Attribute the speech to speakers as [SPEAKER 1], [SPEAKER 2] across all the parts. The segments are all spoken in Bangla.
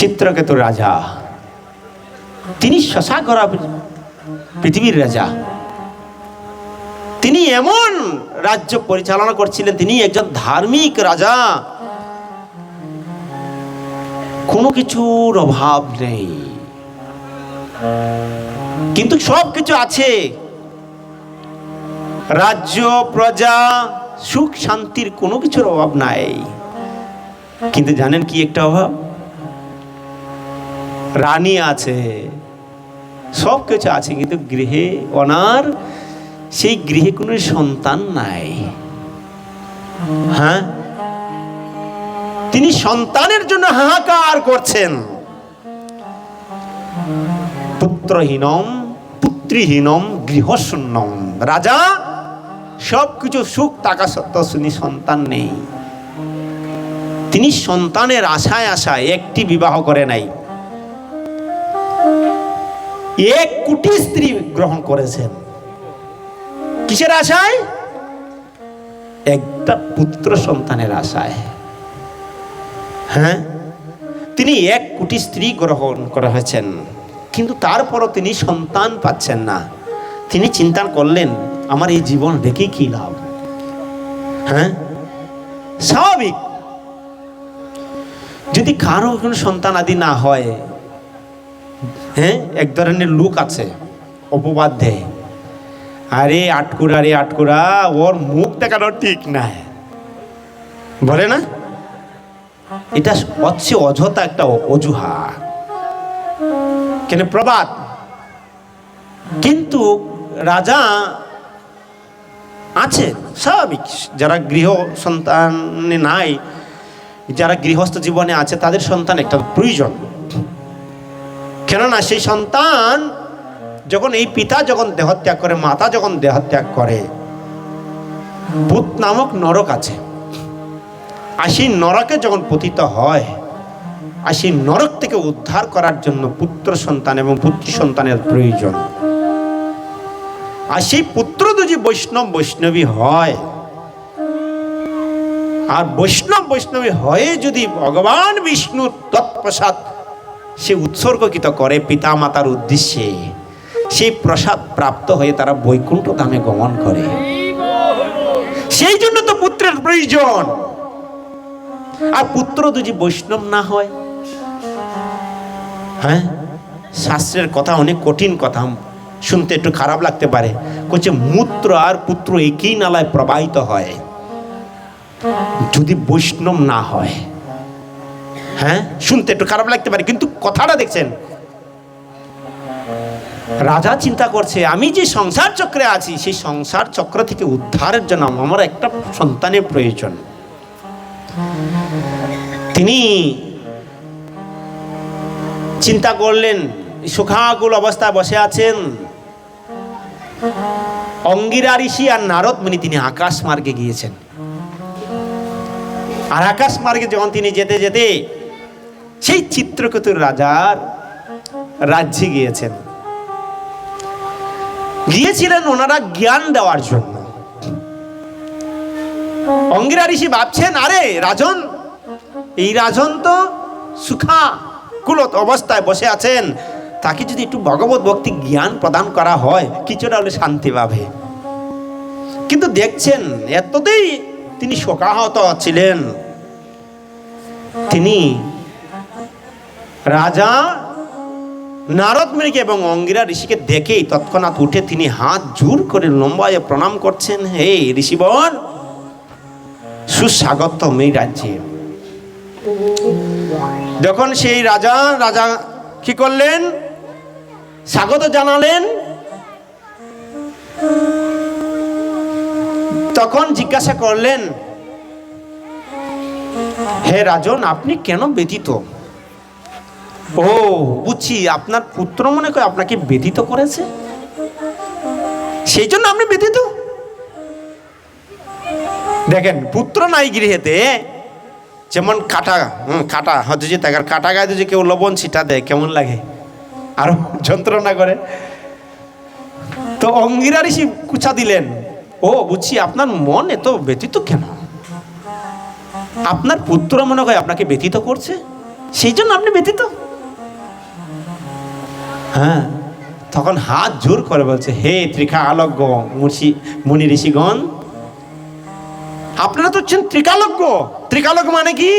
[SPEAKER 1] চিত্রকেতু রাজা। তিনি শশা করা পৃথিবীর রাজা। তিনি এমন রাজ্য পরিচালনা করছিলেন, তিনি একজন ধার্মিক রাজা। কোনো কিছুর অভাব নেই। কিন্তু সব কিছু আছে। রাজ্য, প্রজা, সুখ, শান্তির কোনো কিছুর অভাব নাই। কিন্তু জানেন কি একটা অভাব? রানী আছে, সব কিছু আছে, কিন্তু গৃহে অনার, সেই গৃহে কোনো সন্তান নাই। হ্যাঁ? তিনি সন্তানের জন্য হাহাকার করছেন। পুত্রহীনম, পুত্রীহীনম, গৃহশূন্যম। রাজা সব কিছু সুখ টাকা সত্ত্বেও শুনি সন্তান নেই। তিনি সন্তানের আশায় আশায় একটি বিবাহ করে নাই। এক কোটি স্ত্রী গ্রহণ করেছেন। কিসের আশায়? একটা পুত্র সন্তানের আশায়। হ্যাঁ? তিনি এক কোটি স্ত্রী গ্রহণ করা হয়েছেন, কিন্তু তারপরও তিনি সন্তান পাচ্ছেন না। তিনি চিন্তা করলেন, আমার এই জীবন রেখে কি লাভ? হ্যাঁ? স্বাভাবিক। যদি কারও কোনো সন্তান আদি না হয় হ্যাঁ এক ধরনের লোক আছে, অপবাদ দেয়। আরে আটকুরা রে আটকুরা ওর মুখ দেখানো ঠিক নাই। বলে না? এটা হচ্ছে অযথা একটা অজুহাত। কেন প্রবাদ? কিন্তু রাজা আছে, স্বাভাবিক। যারা গৃহ সন্তানে নাই, যারা গৃহস্থ জীবনে আছে, তাদের সন্তান একটা প্রয়োজন। কেননা সেই সন্তান যখন এই পিতা যখন দেহত্যাগ করে, মাতা যখন দেহত্যাগ করে ভূত নামক নরক আছে। আর সেই নরকে যখন পতিত হয়, আর সেই নরক থেকে উদ্ধার করার জন্য পুত্র সন্তান এবং পুত্রী সন্তানের প্রয়োজন। আর সেই পুত্র যদি বৈষ্ণব বৈষ্ণবী হয়, আর বৈষ্ণব বৈষ্ণবী হয়ে যদি ভগবান বিষ্ণুর তৎপ্রসাদ সে উৎসর্গকৃত করে পিতা মাতার উদ্দেশ্যে। সেই প্রসাদ প্রাপ্ত হয়ে তারা বৈকুণ্ঠ ধামে গমন করে। সেই জন্য তো পুত্রের প্রয়োজন। আর পুত্র যদি বৈষ্ণব না হয় হ্যাঁ? শাস্ত্রের কথা অনেক কঠিন কথা, শুনতে একটু খারাপ লাগতে পারে। বলছে মূত্র আর পুত্র একই নালায় প্রবাহিত হয়। যদি বৈষ্ণব না হয় হ্যাঁ? শুনতে একটু খারাপ লাগতে পারে, কিন্তু কথাটা দেখছেন। রাজা চিন্তা করছে, আমি যে সংসার চক্রে আছি, সেই সংসার চক্র থেকে উদ্ধারের জন্য আমার একটা সন্তানের প্রয়োজন। তিনি চিন্তা করলেন, সুখাকুল অবস্থায় বসে আছেন। অঙ্গিরা ঋষি আর নারদ মুনি তিনি আকাশ মার্গে গিয়েছেন। আর আকাশ মার্গে যখন তিনি যেতে যেতে সেই চিত্রকেতুর রাজার রাজ্যে গিয়েছেন। গিয়েছিলেন ওনারা জ্ঞান দেওয়ার জন্য। অঙ্গিরা ঋষি ভাবছেন, আরে রাজন, এই রাজন তো সুখা কুলত অবস্থায় বসে আছেন। তাকে যদি একটু ভগবত ভক্তি জ্ঞান প্রদান করা হয়, কিছুটা হলে শান্তি পাবে। কিন্তু দেখছেন, এততেই তিনি শোকাহত ছিলেন। তিনি রাজা নারদ মুনিকে এবং অঙ্গিরা ঋষিকে দেখেই তৎক্ষণাৎ উঠে তিনি হাত জোর করে লম্বায় প্রণাম করছেন, হে ঋষিবর সুস্বাগত এই রাজ্যে। যখন সেই রাজা রাজা কি করলেন? স্বাগত জানালেন। তখন জিজ্ঞাসা করলেন, হে রাজন, আপনি কেন ব্যতীত? ও বুঝছি আপনার পুত্র মনে করে আপনাকে ব্যতীত করেছে? সেই জন্য আপনি ব্যতীত দেখেন পুত্র নাই গৃহেতে যেমন কাটা হুম কাটা হয়তো যে দেখার কাটা গায়ে যে কেউ লবণ ছিটা দেয় কেমন লাগে? আরও যন্ত্রণা করে। তো অঙ্গিরা ঋষি কুচা দিলেন ও বুঝছি আপনার মন এত ব্যতীত কেন? আপনার পুত্র মনে হয় আপনাকে ব্যতীত করছে? সেই জন্য আপনি ব্যতীত হ্যাঁ? তখন হাত জোর করে বলছে, হে ত্রিকালজ্ঞ মুর্শি, মুনি ঋষিগণ, আপনারা তো হচ্ছেন ত্রিকালজ্ঞ। ত্রিকালজ্ঞ মানে কি?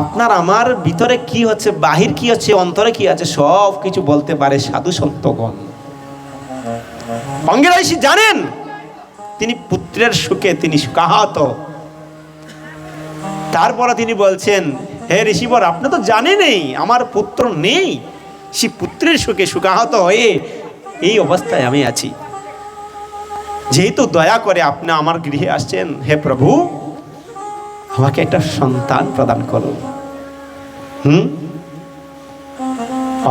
[SPEAKER 1] আপনার আমার ভিতরে কি হচ্ছে, বাহির কি হচ্ছে অন্তরে কি আছে, সব কিছু বলতে পারে সাধু সন্তগণ। অঙ্গেরা ঋষি জানেন, তিনি পুত্রের সুখে তিনি সুখাহত তারপরে তিনি বলছেন হে ঋষিবর, আপনি তো জানেনই, আমার পুত্র নেই। সে পুত্রের সুখে সুখাহত হয়ে এই অবস্থায় আমি আছি। যেহেতু দয়া করে আপনি আমার গৃহে আসছেন, হে প্রভু, আমাকে একটা সন্তান প্রদান করুন। হুম?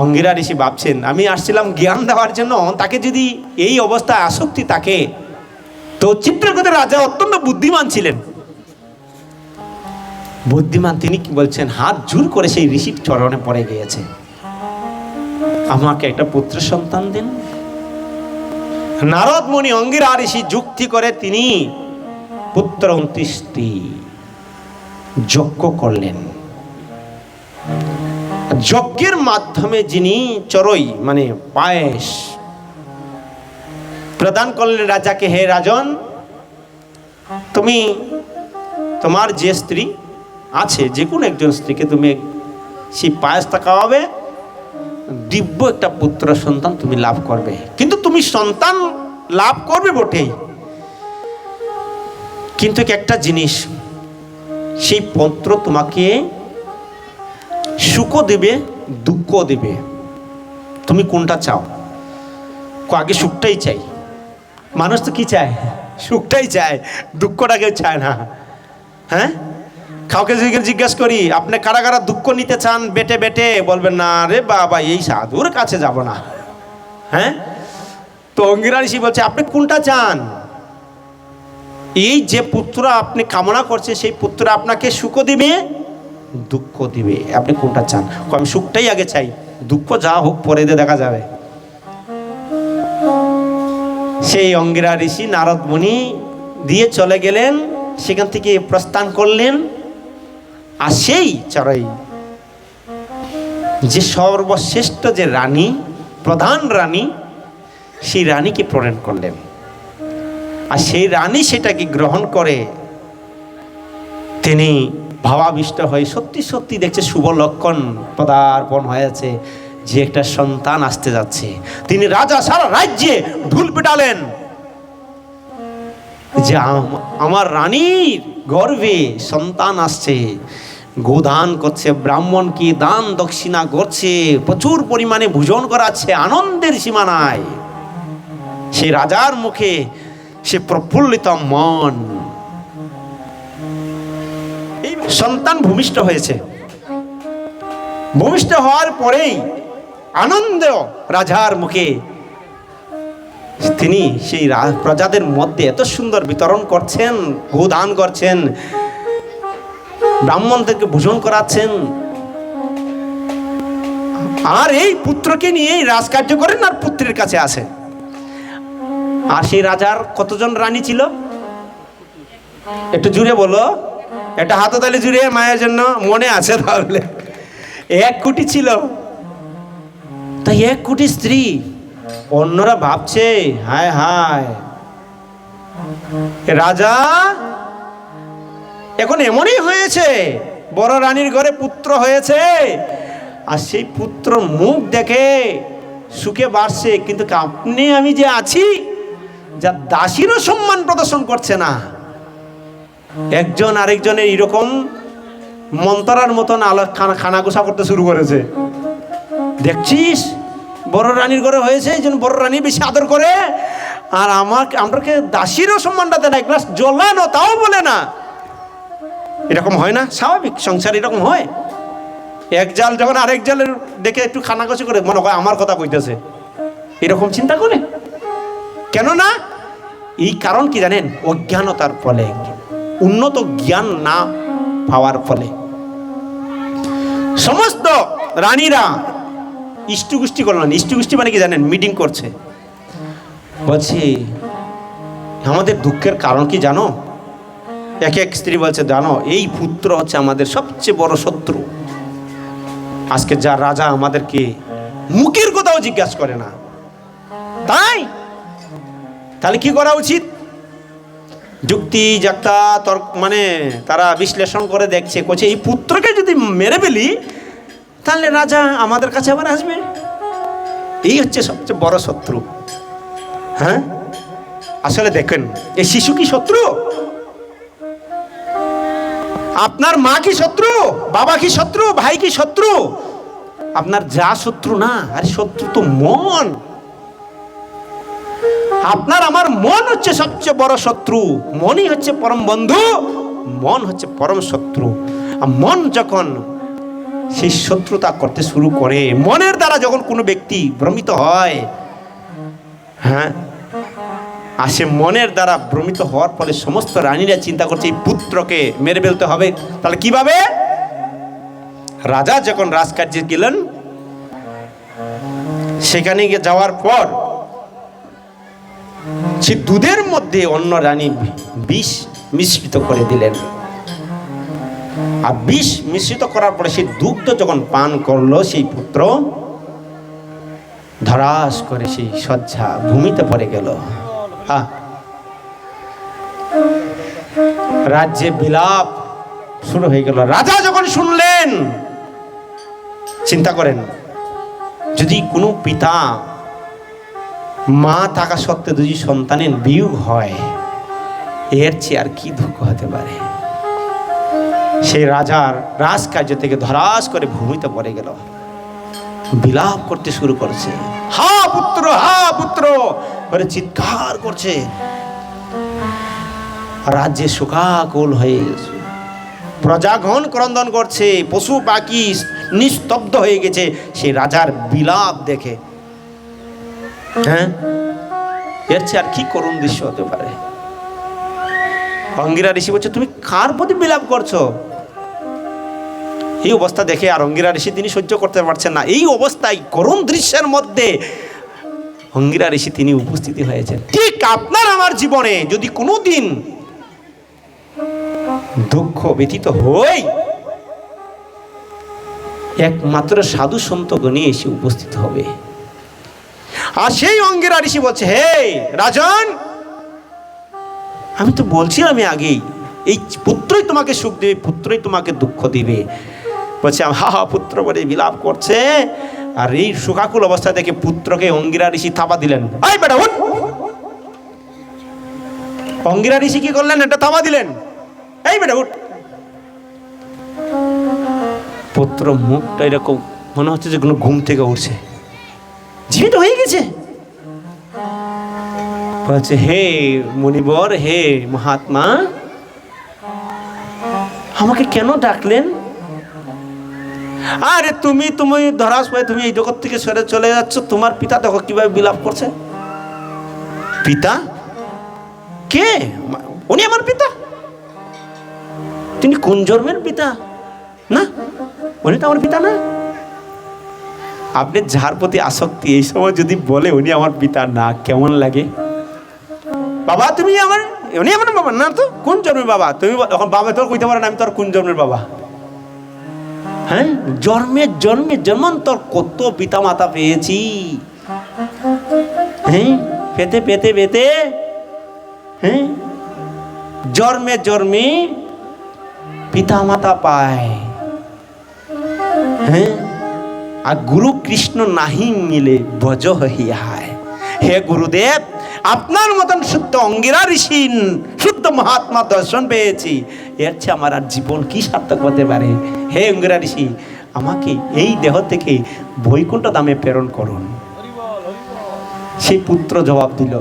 [SPEAKER 1] অঙ্গিরা ঋষি ভাবছেন, আমি আসছিলাম জ্ঞান দেওয়ার জন্য, তাকে যদি এই অবস্থায় আসক্তি তাকে তো চিত্রকূটের রাজা অত্যন্ত বুদ্ধিমান ছিলেন। বুদ্ধিমান তিনি কি বলছেন? হাত জোর করে সেই ঋষির চরণে পড়ে গিয়েছে। আমাকে একটা পুত্র সন্তান দিন। নারদ মুনি অঙ্গিরা ঋষি যুক্তি করে তিনি পুত্র উনত্রিশটি যজ্ঞ করলেন। যজ্ঞের মাধ্যমে যিনি চড়ই মানে পায়েস প্রদান করলেন রাজাকে, হে রাজন, তুমি তোমার যে স্ত্রী আছে যে কোনো একজন স্ত্রীকে তুমি সেই পায়েসটা খাওয়াবে, দিব্য একটা পুত্র সন্তান তুমি লাভ করবে। কিন্তু তুমি সন্তান লাভ করবে বটেই। কিন্তু একটা জিনিস, সেই পত্র তোমাকে সুখও দেবে দুঃখ দেবে। তুমি কোনটা চাও? আগে সুখটাই চাই। মানুষ তো কি চায়? সুখটাই চায় দুঃখটা কেউ চায় না। হ্যাঁ? কাউকে জিজ্ঞেস করি, আপনি কারা কারা দুঃখ নিতে চান? বেটে বেটে বলবেন, না রে বাবা, এই সাধুর কাছে যাব না। হ্যাঁ? তো অঙ্গিরা ঋষি বলছে, আপনি কোনটা চান? এই যে পুত্র আপনি কামনা করছে, সেই পুত্র আপনাকে সুখ দিবে, দুঃখ দিবে। আপনি কোনটা চান? আমি সুখটাই আগে চাই। দুঃখ যা হোক, পরে দেখা যাবে। সেই অঙ্গিরা ঋষি নারদ মুনি দিয়ে চলে গেলেন, সেখান থেকে প্রস্থান করলেন। আর সেই চড়াই। যে সর্বশ্রেষ্ঠ যে রানী, প্রধান রানী, সেই রানীকে প্রণয়ন করলেন। আর সেই রানী সেটাকে গ্রহণ করে তিনি ভাবাবিষ্ট হয়ে সত্যি সত্যি দেখছে শুভ লক্ষণ পদার্পণ হয়েছে, যে একটা সন্তান আসতে যাচ্ছে। তিনি রাজা সারা রাজ্যে ঢুল পেটালেন। যে আম- আমার রানীর গর্ভে সন্তান আসছে। গোদান করছে ব্রাহ্মণ কি দান দক্ষিণা করছে, প্রচুর পরিমাণে ভোজন করাচ্ছে, আনন্দের সীমানায়। সে রাজার মুখে সে প্রফুল্লিত মন। এই সন্তান ভূমিষ্ঠ হয়েছে। ভূমিষ্ঠ হওয়ার পরেই আনন্দ রাজার মুখে তিনি সেই প্রজাদের মধ্যে এত সুন্দর বিতরণ করছেন, গোদান করছেন, ব্রাহ্মণদেরকে ভোজন করাচ্ছেন। আর এই পুত্রকে নিয়ে রাজকার্য করেন আর পুত্রের কাছে আসে আর সেই রাজার কতজন রানী ছিল? একটু জুড়ে বলো। একটা হাততালি জুড়ে, মায়ের জন্য মনে আছে তাহলে। এক কোটি ছিল। তাই এক কোটি স্ত্রী। অন্যরা ভাবছে, হায় হায়। রাজা, এখন এমনই হয়েছে, বড় রানীর ঘরে পুত্র হয়েছে। আর সেই পুত্র মুখ দেখে সুখে বাড়ছে, কিন্তু আপনি আমি যে আছি, যা দাসীরও সম্মান প্রদর্শন করছে না। একজন আরেকজনের এরকম মন্তরার মতন আলো খানা খানা গোসা করতে শুরু করেছে। দেখছিস? বড় রানীর ঘরে হয়েছে, এই জন্য বড় রানী বেশি আদর করে। আর আমার আমাকে দাসীরও সম্মানটা দেয় না গ্লাস জলানো তাও বলে না। এরকম হয় না, স্বাভাবিক, সংসার এরকম হয়। এক জাল যখন আরেক জালের দেখে একটু খানা খানাকষি করে, মনে হয় আমার কথা কইতেছে। এরকম চিন্তা করে? কেন না এই কারণ কি জানেন? অজ্ঞানতার ফলে, উন্নত জ্ঞান না পাওয়ার ফলে। সমস্ত রানীরা ইষ্টুগুষ্টি না। ইষ্টুগুষ্টি মানে কি জানেন? মিটিং করছে। বলছি, আমাদের দুঃখের কারণ কি জানো? এক এক স্ত্রী বলছে, জানো, এই পুত্র হচ্ছে আমাদের সবচেয়ে বড় শত্রু। আজকে যা রাজা আমাদেরকে মুখের কথাও জিজ্ঞাসা করে না। তাই? তাহলে কি করা উচিত? যুক্তি যাক্তা তর্ক মানে তারা বিশ্লেষণ করে দেখছে। কোচে এই পুত্রকে যদি মেরে ফেলি তাহলে রাজা আমাদের কাছে আবার আসবে? এই হচ্ছে সবচেয়ে বড় শত্রু। হ্যাঁ? আসলে দেখেন এই শিশু কি শত্রু? আপনার মা কি শত্রু? বাবা কি শত্রু? ভাই কি শত্রু? আপনার যা শত্রু না, আরে শত্রু তো মন। আপনার, আমার মন হচ্ছে সবচেয়ে বড় শত্রু। মনই হচ্ছে পরম বন্ধু, মন হচ্ছে পরম শত্রু। আর মন যখন সেই শত্রুতা করতে শুরু করে। মনের দ্বারা যখন কোনো ব্যক্তি ভ্রমিত হয় হ্যাঁ আর সে মনের দ্বারা ভ্রমিত হওয়ার ফলে সমস্ত রানীরা চিন্তা করছে, এই পুত্রকে মেরে ফেলতে হবে। তাহলে কীভাবে? রাজা যখন রাজকার্যে গেলেন, সেখানে গিয়ে যাওয়ার পর সে দুধের মধ্যে অন্য রানী বিষ মিশ্রিত করে দিলেন। আর বিষ মিশ্রিত করার পরে সেই দুগ্ধ যখন পান করল, সেই পুত্র ধরাস করে সেই শয্যা ভূমিতে পড়ে গেল। রাজ্যে বিলাপ শুরু হয়ে গেল। রাজা যখন শুনলেন, চিন্তা করেন, যদি কোনো পিতা মা থাকা সত্ত্বে যদি সন্তানের বিয়োগ হয়, এর চেয়ে আর কি দুঃখ হতে পারে? সেই রাজার রাজকার্য থেকে ধরাস করে ভূমিতে পড়ে গেল। বিলাপ করতে শুরু করেছে। হা পুত্র হা পুত্র! করে চিৎকার করছে। রাজ্যে শোকাকুল হয়ে গেছে। প্রজাগণ ক্রন্দন করছে। পশু পাখি নিস্তব্ধ হয়ে গেছে। সেই রাজার বিলাপ দেখে। হ্যাঁ? এর চেয়ে আর কি করুণ দৃশ্য হতে পারে? অঙ্গিরা ঋষি বলছে, তুমি কার প্রতি বিলাপ করছ? এই অবস্থা দেখে আর অঙ্গিরা ঋষি তিনি সহ্য করতে পারছেন না। এই অবস্থায় করুণ দৃশ্যের মধ্যে অঙ্গিরা ঋষি তিনি উপস্থিতি হয়েছেন। ঠিক আপনার আমার জীবনে যদি কোনো দিন দুঃখ ব্যতীত হই, একমাত্র সাধু সন্ত গণে এসে উপস্থিত হবে। আর সেই অঙ্গিরা ঋষি বলছে, হে রাজন আমি তো বলছিলাম আমি আগেই, এই পুত্রই তোমাকে সুখ দেবে, পুত্রই তোমাকে দুঃখ দিবে। বলছে হা হা পুত্র বলে বিলাপ করছে। আর এই সুখাকুল অবস্থা দেখে পুত্রকে অঙ্গিরা ঋষি থাপা দিলেন। উঠ! অঙ্গিরা ঋষি কি করলেন? এটা থাপা দিলেন। এই বেটা, উঠ! পুত্র মুখটা এরকম মনে হচ্ছে যে কোনো ঘুম থেকে উঠছে। জীবিত হয়ে গেছে। বলছে হে মনিবর, হে মহাত্মা। আমাকে কেন ডাকলেন? আরে তুমি তুমি ধরাস পাই তুমি এই জগৎ থেকে সরে চলে যাচ্ছ। তোমার পিতা দেখো কীভাবে বিলাপ করছে। পিতা? কে? উনি আমার পিতা? তিনি কোন জন্মের পিতা? না, উনি তো আমার পিতা না। আপনি যার প্রতি আসক্তি, এই সময় যদি বলে উনি আমার পিতা, না কেমন লাগে? বাবা, তুমি আমার, উনি আমার বাবা না তো? কোন জন্মের বাবা? তুমি এখন বাবা তোর কইতে পারো না, আমি তোর কোন জন্মের বাবা? হ্যাঁ? জন্মে জন্মে জন্মান্তর কত পিতা মাতা পেয়েছি। হ্যাঁ? পেতে পেতে পেতে। হ্যাঁ? জন্মে জন্মে পিতা মাতা পায়। হ্যাঁ? আর গুরু কৃষ্ণ নাহি মিলে ভজ হইয়ায়। হে গুরুদেব আপনার মতন শুদ্ধ অঙ্গিরা ঋষি শুদ্ধ মহাত্মা দর্শন পেয়েছি। এর চেয়ে আমার আর জীবন কি সার্থক হতে পারে? হে অঙ্গিরা ঋষি আমাকে এই দেহ থেকে বৈকুণ্ঠ দামে প্রেরণ করুন। সেই পুত্র জবাব দিল